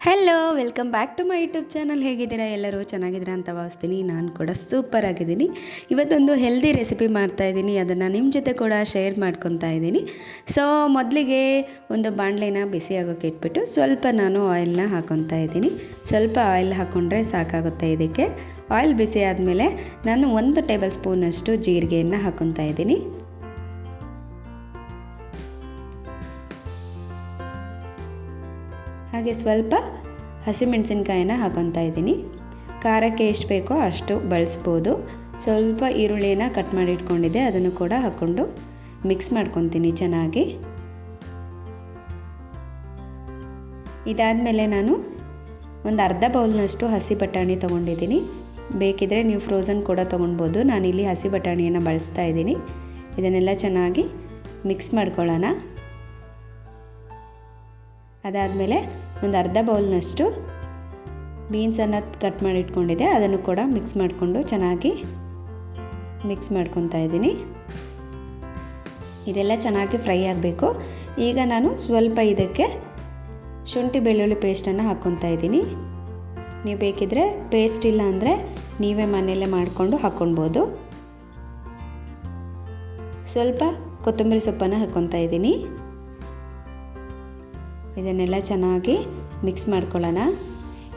Hello welcome back to my YouTube channel ಹೇಗಿದ್ದೀರಾ ಎಲ್ಲರೂ? ಚೆನ್ನಾಗಿದ್ದೀರಾ ಅಂತ ಭಾವಿಸ್ತೀನಿ. ನಾನು ಕೂಡ ಸೂಪರ್ ಆಗಿದ್ದೀನಿ. ಇವತ್ತೊಂದು ಹೆಲ್ದಿ ರೆಸಿಪಿ ಮಾಡ್ತಾ ಇದ್ದೀನಿ. ಅದನ್ನು ನಿಮ್ಮ ಜೊತೆ ಕೂಡ ಶೇರ್ ಮಾಡ್ಕೊತಾ ಇದ್ದೀನಿ. ಸೊ ಮೊದಲಿಗೆ ಒಂದು ಬಾಣಲೆನ ಬಿಸಿ ಆಗೋಕ್ಕೆ ಇಟ್ಬಿಟ್ಟು ಸ್ವಲ್ಪ ನಾನು ಆಯಿಲ್ನ ಹಾಕೊತಾ ಇದ್ದೀನಿ. ಸ್ವಲ್ಪ ಆಯಿಲ್ ಹಾಕ್ಕೊಂಡ್ರೆ ಸಾಕಾಗುತ್ತೆ ಇದಕ್ಕೆ. ಆಯಿಲ್ ಬಿಸಿ ಆದಮೇಲೆ ನಾನು ಒಂದು ಟೇಬಲ್ ಸ್ಪೂನಷ್ಟು ಜೀರಿಗೆಯನ್ನು ಹಾಕೊತಾ ಇದ್ದೀನಿ. ಹಾಗೆ ಸ್ವಲ್ಪ ಹಸಿಮೆಣಸಿನ್ಕಾಯಿನ ಹಾಕೊತಾ ಇದ್ದೀನಿ. ಖಾರಕ್ಕೆ ಎಷ್ಟು ಬೇಕೋ ಅಷ್ಟು ಬಳಸ್ಬೋದು. ಸ್ವಲ್ಪ ಈರುಳ್ಳಿನ ಕಟ್ ಮಾಡಿ ಇಟ್ಕೊಂಡಿದ್ದೆ, ಅದನ್ನು ಕೂಡ ಹಾಕ್ಕೊಂಡು ಮಿಕ್ಸ್ ಮಾಡ್ಕೊತೀನಿ ಚೆನ್ನಾಗಿ. ಇದಾದಮೇಲೆ ನಾನು ಒಂದು ಅರ್ಧ ಬೌಲ್ನಷ್ಟು ಹಸಿ ಬಟಾಣಿ ತೊಗೊಂಡಿದ್ದೀನಿ. ಬೇಕಿದ್ರೆ ನೀವು ಫ್ರೋಝನ್ ಕೂಡ ತೊಗೊಳ್ಬೋದು ನಾನಿಲ್ಲಿ ಹಸಿ ಬಟಾಣಿಯನ್ನು ಬಳಸ್ತಾ ಇದ್ದೀನಿ. ಇದನ್ನೆಲ್ಲ ಚೆನ್ನಾಗಿ ಮಿಕ್ಸ್ ಮಾಡ್ಕೊಳ್ಳೋಣ. ಅದಾದಮೇಲೆ ಒಂದು ಅರ್ಧ ಬೌಲ್ನಷ್ಟು ಬೀನ್ಸನ್ನು ಕಟ್ ಮಾಡಿ ಇಟ್ಕೊಂಡಿದ್ದೆ ಅದನ್ನು ಕೂಡ ಮಿಕ್ಸ್ ಮಾಡಿಕೊಂಡು ಚೆನ್ನಾಗಿ ಮಿಕ್ಸ್ ಮಾಡ್ಕೊತಾ ಇದ್ದೀನಿ. ಇದೆಲ್ಲ ಚೆನ್ನಾಗಿ ಫ್ರೈ ಆಗಬೇಕು. ಈಗ ನಾನು ಸ್ವಲ್ಪ ಇದಕ್ಕೆ ಶುಂಠಿ ಬೆಳ್ಳುಳ್ಳಿ ಪೇಸ್ಟನ್ನು ಹಾಕ್ಕೊತಾ ಇದ್ದೀನಿ. ನೀವು ಬೇಕಿದ್ರೆ ಪೇಸ್ಟ್ ಇಲ್ಲ ಅಂದರೆ ನೀವೇ ಮನೆಯಲ್ಲೇ ಮಾಡಿಕೊಂಡು ಹಾಕ್ಕೊಳ್ಬೋದು ಸ್ವಲ್ಪ ಕೊತ್ತಂಬರಿ ಸೊಪ್ಪನ್ನು ಹಾಕ್ಕೊತಾ ಇದ್ದೀನಿ. ಇದನ್ನೆಲ್ಲ ಚೆನ್ನಾಗಿ ಮಿಕ್ಸ್ ಮಾಡ್ಕೊಳ್ಳೋಣ.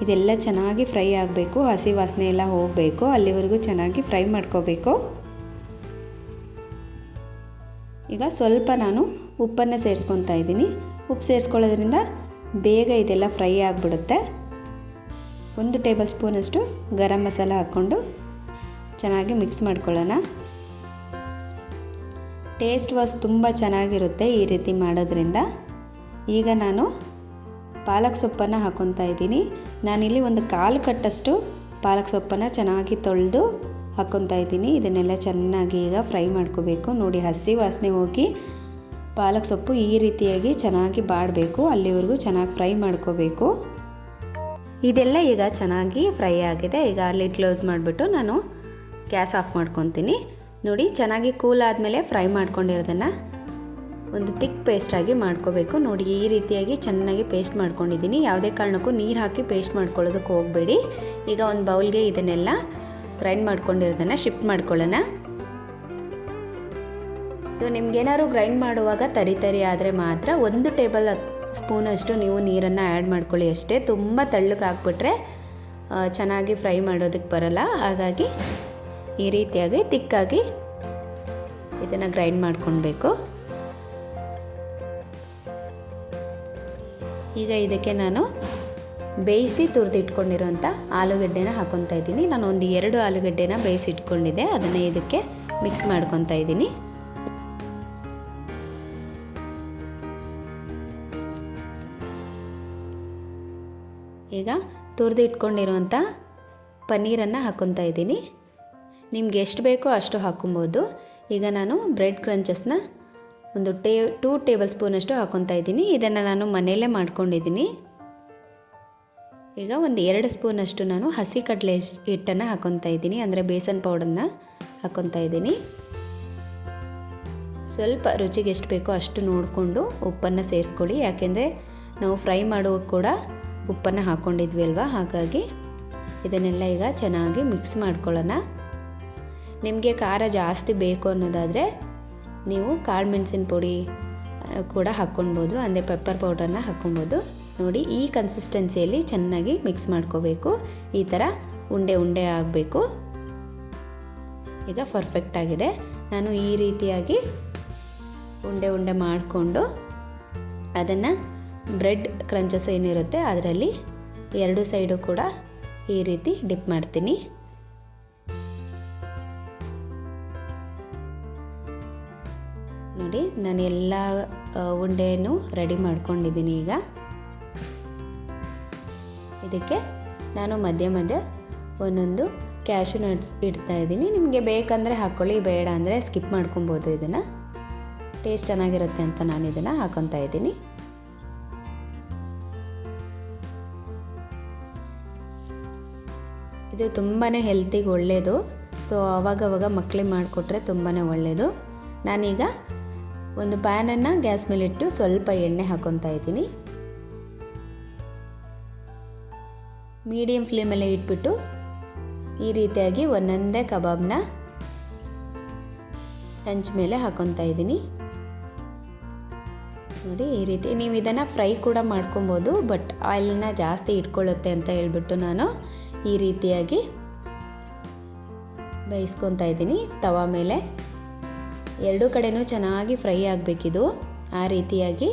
ಇದೆಲ್ಲ ಚೆನ್ನಾಗಿ ಫ್ರೈ ಆಗಬೇಕು, ಹಸಿ ವಾಸನೆ ಎಲ್ಲ ಹೋಗಬೇಕು, ಅಲ್ಲಿವರೆಗೂ ಚೆನ್ನಾಗಿ ಫ್ರೈ ಮಾಡ್ಕೋಬೇಕು. ಈಗ ಸ್ವಲ್ಪ ನಾನು ಉಪ್ಪನ್ನು ಸೇರಿಸ್ಕೊತಾ ಇದ್ದೀನಿ. ಉಪ್ಪು ಸೇರಿಸ್ಕೊಳ್ಳೋದ್ರಿಂದ ಬೇಗ ಇದೆಲ್ಲ ಫ್ರೈ ಆಗಿಬಿಡುತ್ತೆ. ಒಂದು ಟೇಬಲ್ ಸ್ಪೂನಷ್ಟು ಗರಂ ಮಸಾಲ ಹಾಕ್ಕೊಂಡು ಚೆನ್ನಾಗಿ ಮಿಕ್ಸ್ ಮಾಡ್ಕೊಳ್ಳೋಣ. ಟೇಸ್ಟ್ ವಾಸ್ ತುಂಬ ಚೆನ್ನಾಗಿರುತ್ತೆ ಈ ರೀತಿ ಮಾಡೋದ್ರಿಂದ. ಈಗ ನಾನು ಪಾಲಕ್ ಸೊಪ್ಪನ್ನು ಹಾಕ್ಕೊತಾ ಇದ್ದೀನಿ. ನಾನಿಲ್ಲಿ ಒಂದು ಕಾಲು ಕಟ್ಟಷ್ಟು ಪಾಲಕ್ ಸೊಪ್ಪನ್ನು ಚೆನ್ನಾಗಿ ತೊಳೆದು ಹಾಕ್ಕೊತಾ ಇದ್ದೀನಿ. ಇದನ್ನೆಲ್ಲ ಚೆನ್ನಾಗಿ ಈಗ ಫ್ರೈ ಮಾಡ್ಕೋಬೇಕು. ನೋಡಿ, ಹಸಿ ವಾಸನೆ ಹೋಗಿ ಪಾಲಕ್ ಸೊಪ್ಪು ಈ ರೀತಿಯಾಗಿ ಚೆನ್ನಾಗಿ ಬಾಡಬೇಕು. ಅಲ್ಲಿವರೆಗೂ ಚೆನ್ನಾಗಿ ಫ್ರೈ ಮಾಡ್ಕೋಬೇಕು. ಇದೆಲ್ಲ ಈಗ ಚೆನ್ನಾಗಿ ಫ್ರೈ ಆಗಿದೆ. ಈಗ ಅಲ್ಲಿ ಕ್ಲೋಸ್ ಮಾಡಿಬಿಟ್ಟು ನಾನು ಗ್ಯಾಸ್ ಆಫ್ ಮಾಡ್ಕೊತೀನಿ. ನೋಡಿ, ಚೆನ್ನಾಗಿ ಕೂಲ್ ಆದಮೇಲೆ ಫ್ರೈ ಮಾಡ್ಕೊಂಡಿರೋದನ್ನು ಒಂದು ತಿಕ್ ಪೇಸ್ಟಾಗಿ ಮಾಡ್ಕೋಬೇಕು. ನೋಡಿ, ಈ ರೀತಿಯಾಗಿ ಚೆನ್ನಾಗಿ ಪೇಸ್ಟ್ ಮಾಡ್ಕೊಂಡಿದ್ದೀನಿ. ಯಾವುದೇ ಕಾರಣಕ್ಕೂ ನೀರು ಹಾಕಿ ಪೇಸ್ಟ್ ಮಾಡ್ಕೊಳ್ಳೋದಕ್ಕೆ ಹೋಗಬೇಡಿ. ಈಗ ಒಂದು ಬೌಲ್ಗೆ ಇದನ್ನೆಲ್ಲ ಗ್ರೈಂಡ್ ಮಾಡ್ಕೊಂಡಿರೋದನ್ನು ಶಿಫ್ಟ್ ಮಾಡ್ಕೊಳ್ಳೋಣ. ಸೊ ನಿಮ್ಗೇನಾದ್ರು ಗ್ರೈಂಡ್ ಮಾಡುವಾಗ ತರಿ ತರಿ ಆದರೆ ಮಾತ್ರ ಒಂದು ಟೇಬಲ್ ಸ್ಪೂನಷ್ಟು ನೀವು ನೀರನ್ನು ಆ್ಯಡ್ ಮಾಡ್ಕೊಳ್ಳಿ ಅಷ್ಟೇ. ತುಂಬ ತಳ್ಳಕ್ಕೆ ಹಾಕ್ಬಿಟ್ರೆ ಚೆನ್ನಾಗಿ ಫ್ರೈ ಮಾಡೋದಕ್ಕೆ ಬರಲ್ಲ. ಹಾಗಾಗಿ ಈ ರೀತಿಯಾಗಿ ತಿಕ್ಕಾಗಿ ಇದನ್ನು ಗ್ರೈಂಡ್ ಮಾಡ್ಕೊಳ್ಬೇಕು ಈಗ ಇದಕ್ಕೆ ನಾನು ಬೇಯಿಸಿ ತುರಿದಿಟ್ಕೊಂಡಿರೋಂಥ ಆಲೂಗಡ್ಡೆನ ಹಾಕೊತಾ ಇದ್ದೀನಿ. ನಾನು ಒಂದು ಎರಡು ಆಲೂಗಡ್ಡೆನ ಬೇಯಿಸಿ ಇಟ್ಕೊಂಡಿದ್ದೆ ಅದನ್ನು ಇದಕ್ಕೆ ಮಿಕ್ಸ್ ಮಾಡ್ಕೊತಾ ಇದ್ದೀನಿ. ಈಗ ತುರಿದು ಇಟ್ಕೊಂಡಿರುವಂಥ ಪನ್ನೀರನ್ನು ಹಾಕ್ಕೊತಾ ಇದ್ದೀನಿ. ನಿಮ್ಗೆ ಎಷ್ಟು ಬೇಕೋ ಅಷ್ಟು ಹಾಕೊಬೋದು. ಈಗ ನಾನು ಬ್ರೆಡ್ ಕ್ರಂಚಸ್ನ ಒಂದು ಟೇ, ಟೂ ಟೇಬಲ್ ಸ್ಪೂನಷ್ಟು ಹಾಕ್ಕೊತಾ ಇದ್ದೀನಿ. ಇದನ್ನು ನಾನು ಮನೆಯಲ್ಲೇ ಮಾಡ್ಕೊಂಡಿದ್ದೀನಿ. ಈಗ ಒಂದು ಎರಡು ಸ್ಪೂನಷ್ಟು ನಾನು ಹಸಿ ಕಡಲೆ ಹಿಟ್ಟನ್ನು ಹಾಕ್ಕೊತಾ ಇದ್ದೀನಿ. ಅಂದರೆ ಬೇಸನ್ ಪೌಡರ್ನ ಹಾಕ್ಕೊತಾ ಇದ್ದೀನಿ. ಸ್ವಲ್ಪ ರುಚಿಗೆ ಎಷ್ಟು ಬೇಕೋ ಅಷ್ಟು ನೋಡಿಕೊಂಡು ಉಪ್ಪನ್ನು ಸೇರಿಸ್ಕೊಳ್ಳಿ. ಯಾಕೆಂದರೆ ನಾವು ಫ್ರೈ ಮಾಡುವ ಕೂಡ ಉಪ್ಪನ್ನು ಹಾಕ್ಕೊಂಡಿದ್ವಿ ಅಲ್ವಾ? ಹಾಗಾಗಿ ಇದನ್ನೆಲ್ಲ ಈಗ ಚೆನ್ನಾಗಿ ಮಿಕ್ಸ್ ಮಾಡ್ಕೊಳ್ಳೋಣ. ನಿಮಗೆ ಖಾರ ಜಾಸ್ತಿ ಬೇಕು ಅನ್ನೋದಾದರೆ ನೀವು ಕಾಳು ಮೆಣಸಿನ ಪುಡಿ ಕೂಡ ಹಾಕ್ಕೊಳ್ಬೋದು ಅಂದರೆ ಪೆಪ್ಪರ್ ಪೌಡರ್ನ ಹಾಕ್ಕೊಬೋದು ನೋಡಿ, ಈ ಕನ್ಸಿಸ್ಟೆನ್ಸಿಯಲ್ಲಿ ಚೆನ್ನಾಗಿ ಮಿಕ್ಸ್ ಮಾಡ್ಕೋಬೇಕು. ಈ ಥರ ಉಂಡೆ ಉಂಡೆ ಆಗಬೇಕು. ಈಗ ಪರ್ಫೆಕ್ಟ್ ಆಗಿದೆ. ನಾನು ಈ ರೀತಿಯಾಗಿ ಉಂಡೆ ಉಂಡೆ ಮಾಡಿಕೊಂಡು ಅದನ್ನು ಬ್ರೆಡ್ ಕ್ರಂಚಸ್ ಏನಿರುತ್ತೆ, ಅದರಲ್ಲಿ ಎರಡು ಸೈಡು ಕೂಡ ಈ ರೀತಿ ಡಿಪ್ ಮಾಡ್ತೀನಿ. ನೋಡಿ, ನಾನು ಎಲ್ಲ ಉಂಡೆಯನ್ನು ರೆಡಿ ಮಾಡ್ಕೊಂಡಿದ್ದೀನಿ ಈಗ. ಇದಕ್ಕೆ ನಾನು ಮಧ್ಯ ಮಧ್ಯ ಒಂದೊಂದು ಕ್ಯಾಶು ನಟ್ಸ್ ಇಡ್ತಾ ಇದ್ದೀನಿ. ನಿಮಗೆ ಬೇಕಂದರೆ ಹಾಕ್ಕೊಳ್ಳಿ ಬೇಡ ಅಂದರೆ ಸ್ಕಿಪ್ ಮಾಡ್ಕೊಬೋದು ಇದನ್ನು. ಟೇಸ್ಟ್ ಚೆನ್ನಾಗಿರುತ್ತೆ ಅಂತ ನಾನು ಇದನ್ನು ಹಾಕೊತಾ ಇದ್ದೀನಿ. ಇದು ತುಂಬಾ ಹೆಲ್ತಿಗೆ ಒಳ್ಳೆಯದು ಸೊ ಅವಾಗವಾಗ ಮಕ್ಕಳಿಗೆ ಮಾಡಿಕೊಟ್ರೆ ತುಂಬಾ ಒಳ್ಳೆಯದು ನಾನೀಗ ಒಂದು ಪ್ಯಾನನ್ನು ಗ್ಯಾಸ್ ಮೇಲಿಟ್ಟು ಸ್ವಲ್ಪ ಎಣ್ಣೆ ಹಾಕ್ಕೊತಾ ಇದ್ದೀನಿ. ಮೀಡಿಯಮ್ ಫ್ಲೇಮಲ್ಲೇ ಇಟ್ಬಿಟ್ಟು ಈ ರೀತಿಯಾಗಿ ಒಂದೊಂದೇ ಕಬಾಬ್ನ ಹಂಚ್ ಮೇಲೆ ಹಾಕೊತಾ ಇದ್ದೀನಿ. ನೋಡಿ, ಈ ರೀತಿ ನೀವು ಇದನ್ನು ಫ್ರೈ ಕೂಡ ಮಾಡ್ಕೊಬೋದು, ಬಟ್ ಆಯಿಲನ್ನ ಜಾಸ್ತಿ ಇಟ್ಕೊಳ್ಳುತ್ತೆ ಅಂತ ಹೇಳ್ಬಿಟ್ಟು ನಾನು ಈ ರೀತಿಯಾಗಿ ಬೇಯಿಸ್ಕೊತಾ ಇದ್ದೀನಿ. ತವಾ ಮೇಲೆ ಎರಡೂ ಕಡೆನೂ ಚೆನ್ನಾಗಿ ಫ್ರೈ ಆಗಬೇಕಿದು. ಆ ರೀತಿಯಾಗಿ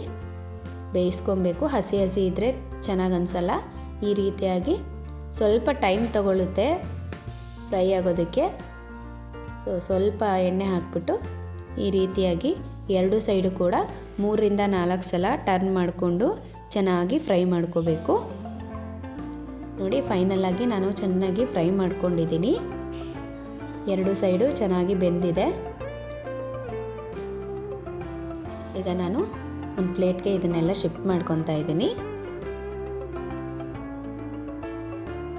ಬೇಯಿಸ್ಕೊಬೇಕು. ಹಸಿ ಹಸಿ ಇದ್ದರೆ ಚೆನ್ನಾಗಿ ಅನಿಸಲ್ಲ. ಈ ರೀತಿಯಾಗಿ ಸ್ವಲ್ಪ ಟೈಮ್ ತಗೊಳ್ಳುತ್ತೆ ಫ್ರೈ ಆಗೋದಕ್ಕೆ. ಸೊ, ಸ್ವಲ್ಪ ಎಣ್ಣೆ ಹಾಕ್ಬಿಟ್ಟು ಈ ರೀತಿಯಾಗಿ ಎರಡು ಸೈಡು ಕೂಡ ಮೂರರಿಂದ ನಾಲ್ಕು ಸಲ ಟರ್ನ್ ಮಾಡಿಕೊಂಡು ಚೆನ್ನಾಗಿ ಫ್ರೈ ಮಾಡ್ಕೋಬೇಕು. ನೋಡಿ ಫೈನಲಾಗಿ ನಾನು ಚೆನ್ನಾಗಿ ಫ್ರೈ ಮಾಡ್ಕೊಂಡಿದ್ದೀನಿ. ಎರಡು ಸೈಡು ಚೆನ್ನಾಗಿ ಬೆಂದಿದೆ. ಈಗ ನಾನು ಒಂದು ಪ್ಲೇಟ್ಗೆ ಇದನ್ನೆಲ್ಲ ಶಿಫ್ಟ್ ಮಾಡ್ಕೊತಾ ಇದ್ದೀನಿ.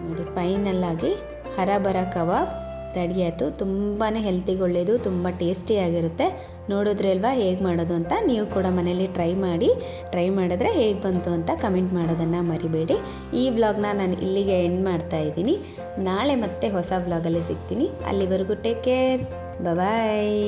ನೋಡಿ, ಫೈನಲ್ಲಾಗಿ ಹರಬರ ಕಬಾಬ್ ರೆಡಿ ಆಯಿತು. ತುಂಬಾ ಹೆಲ್ತಿಗೆ ಒಳ್ಳೆಯದು ತುಂಬ ಟೇಸ್ಟಿಯಾಗಿರುತ್ತೆ ನೋಡಿದ್ರೆ ಅಲ್ವಾ, ಹೇಗೆ ಮಾಡೋದು ಅಂತ? ನೀವು ಕೂಡ ಮನೇಲಿ ಟ್ರೈ ಮಾಡಿ. ಟ್ರೈ ಮಾಡಿದ್ರೆ ಹೇಗೆ ಬಂತು ಅಂತ ಕಮೆಂಟ್ ಮಾಡೋದನ್ನು ಮರಿಬೇಡಿ. ಈ ವ್ಲಾಗ್ನ ನಾನು ಇಲ್ಲಿಗೆ ಎಂಡ್ ಮಾಡ್ತಾ ಇದ್ದೀನಿ. ನಾಳೆ ಮತ್ತೆ ಹೊಸ ವ್ಲಾಗಲ್ಲಿ ಸಿಗ್ತೀನಿ. ಅಲ್ಲಿವರೆಗೂ ಟೇಕ್ ಕೇರ್. ಬಾಯ್